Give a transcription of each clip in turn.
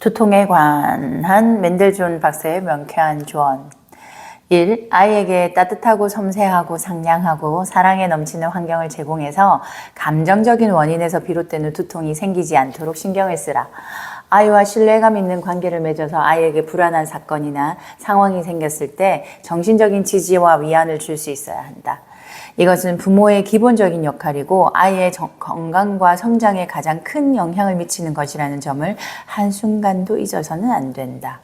두통에 관한 멘델존 박사의 명쾌한 조언. 1. 아이에게 따뜻하고 섬세하고 상냥하고 사랑에 넘치는 환경을 제공해서 감정적인 원인에서 비롯되는 두통이 생기지 않도록 신경을 쓰라. 아이와 신뢰감 있는 관계를 맺어서 아이에게 불안한 사건이나 상황이 생겼을 때 정신적인 지지와 위안을 줄 수 있어야 한다. 이것은 부모의 기본적인 역할이고 아이의 정- 건강과 성장에 가장 큰 영향을 미치는 것이라는 점을 한순간도 잊어서는 안 된다.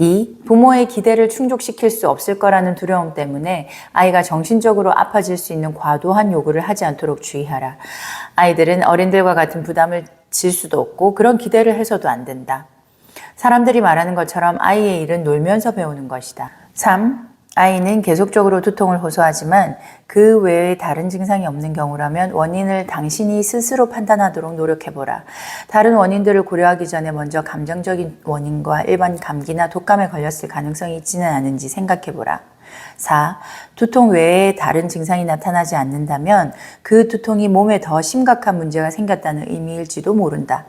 2. 부모의 기대를 충족시킬 수 없을 거라는 두려움 때문에 아이가 정신적으로 아파질 수 있는 과도한 요구를 하지 않도록 주의하라. 아이들은 어른들과 같은 부담을 질 수도 없고 그런 기대를 해서도 안 된다. 사람들이 말하는 것처럼 아이의 일은 놀면서 배우는 것이다. 3. 아이는 계속적으로 두통을 호소하지만 그 외에 다른 증상이 없는 경우라면 원인을 당신이 스스로 판단하도록 노력해보라. 다른 원인들을 고려하기 전에 먼저 감정적인 원인과 일반 감기나 독감에 걸렸을 가능성이 있지는 않은지 생각해보라. 4. 두통 외에 다른 증상이 나타나지 않는다면 그 두통이 몸에 더 심각한 문제가 생겼다는 의미일지도 모른다.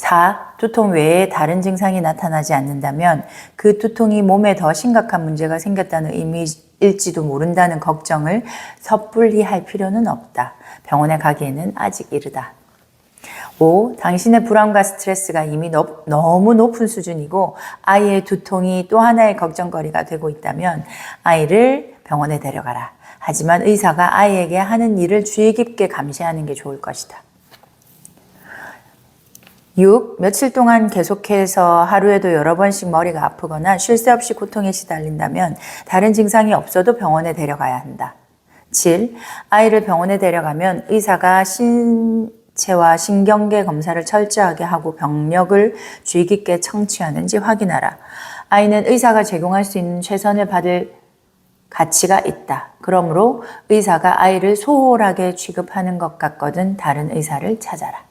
4. 두통 외에 다른 증상이 나타나지 않는다면 그 두통이 몸에 더 심각한 문제가 생겼다는 의미일지도 모른다는 걱정을 섣불리 할 필요는 없다. 병원에 가기에는 아직 이르다. 5. 당신의 불안과 스트레스가 이미 높- 너무 높은 수준이고 아이의 두통이 또 하나의 걱정거리가 되고 있다면 아이를 병원에 데려가라. 하지만 의사가 아이에게 하는 일을 주의 깊게 감시하는 게 좋을 것이다. 6. 며칠 동안 계속해서 하루에도 여러 번씩 머리가 아프거나 쉴 새 없이 고통에 시달린다면 다른 증상이 없어도 병원에 데려가야 한다. 7. 아이를 병원에 데려가면 의사가 신체와 신경계 검사를 철저하게 하고 병력을 주의 깊게 청취하는지 확인하라. 아이는 의사가 제공할 수 있는 최선을 받을 가치가 있다. 그러므로 의사가 아이를 소홀하게 취급하는 것 같거든 다른 의사를 찾아라.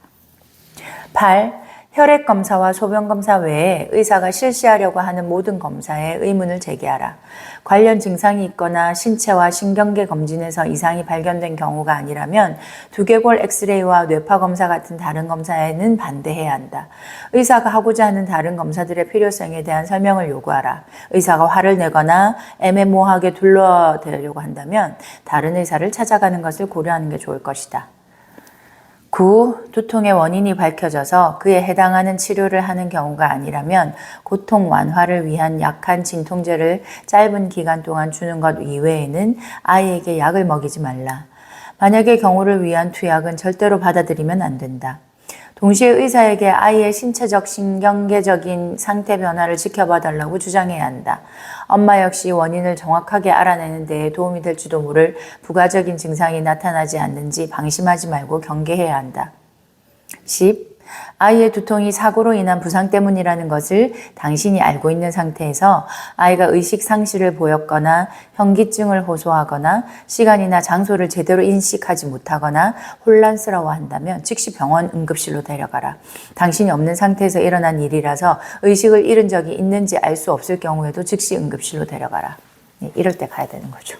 8. 혈액 검사와 소변 검사 외에 의사가 실시하려고 하는 모든 검사에 의문을 제기하라. 관련 증상이 있거나 신체와 신경계 검진에서 이상이 발견된 경우가 아니라면 두개골 엑스레이와 뇌파 검사 같은 다른 검사에는 반대해야 한다. 의사가 하고자 하는 다른 검사들의 필요성에 대한 설명을 요구하라. 의사가 화를 내거나 애매모호하게 둘러대려고 한다면 다른 의사를 찾아가는 것을 고려하는 게 좋을 것이다. 9. 두통의 원인이 밝혀져서 그에 해당하는 치료를 하는 경우가 아니라면 고통 완화를 위한 약한 진통제를 짧은 기간 동안 주는 것 이외에는 아이에게 약을 먹이지 말라. 만약의 경우를 위한 투약은 절대로 받아들이면 안 된다. 동시에 의사에게 아이의 신체적, 신경계적인 상태 변화를 지켜봐 달라고 주장해야 한다. 엄마 역시 원인을 정확하게 알아내는 데에 도움이 될지도 모를 부가적인 증상이 나타나지 않는지 방심하지 말고 경계해야 한다. 10. 아이의 두통이 사고로 인한 부상 때문이라는 것을 당신이 알고 있는 상태에서 아이가 의식 상실을 보였거나 현기증을 호소하거나 시간이나 장소를 제대로 인식하지 못하거나 혼란스러워 한다면 즉시 병원 응급실로 데려가라. 당신이 없는 상태에서 일어난 일이라서 의식을 잃은 적이 있는지 알 수 없을 경우에도 즉시 응급실로 데려가라. 네, 이럴 때 가야 되는 거죠.